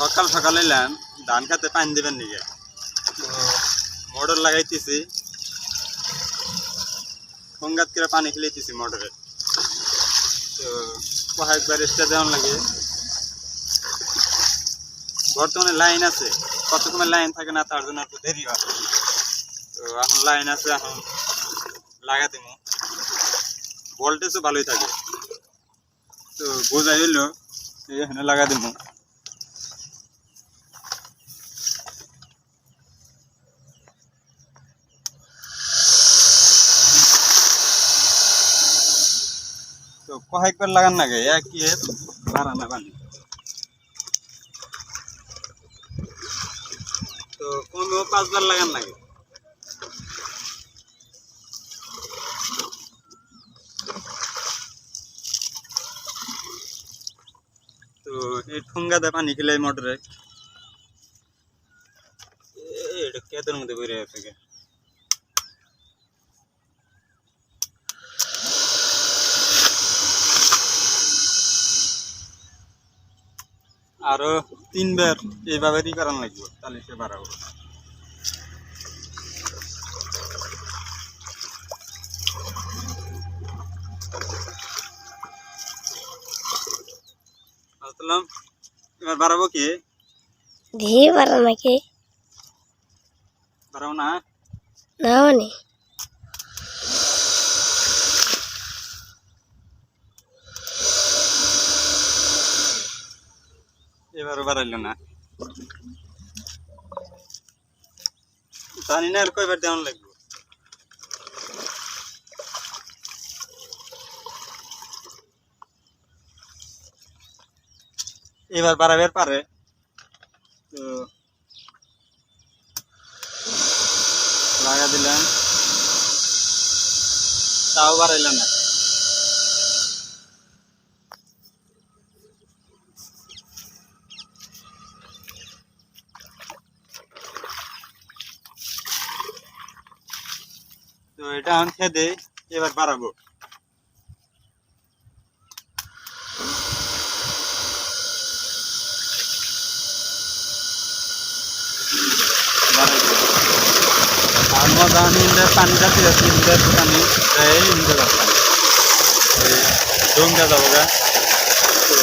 সকাল সকাল এলাম ধান খাতে পানি দেবেন নিকে? মোটর লাগাইতেছি। ফঙ্গাত করে পানি খেলাইতেছি মোটরে। তো কয়েকবার এক্সট্রা দেওয়ান লাগে। বর্তমানে লাইন আছে। কতক্ষণ লাইন থাকে না তার জন্য একটু দেরি হয়। তো এখন লাইন আছে, এখন লাগা দিব। ভোল্টেজও ভালোই থাকে। তো বোঝা হইল এখানে লাগা দিব। তো কয়েকবার লাগান লাগে এক ইয়ে বাড়ানা পানি তো কমেও পাঁচবার লাগান লাগে তো এই ঠুঙ্গাতে পানি খেলে মোটরে এটা কেদের মধ্যে বেড়ে আছে গে? আরও তিনবার এইভাবেই করান লাগবে তাহলে সে বাড়াবো। আসলাম এবার বাড়াবো কি? দিয়ে পারে নাকি? বাড়াবো না? না এবারও বাড়াইলো না। জানি না আর কয়বার দেওয়ান লাগবে। এবার বাড়াবার পারে। তো লাগা দিলাম। তাও বাড়াইল না। তো এটা আমি খেয়ে এবার বাড়াবো। আর মজা নিলে পানি পারতাম ডোঙ্গা যাব গা তো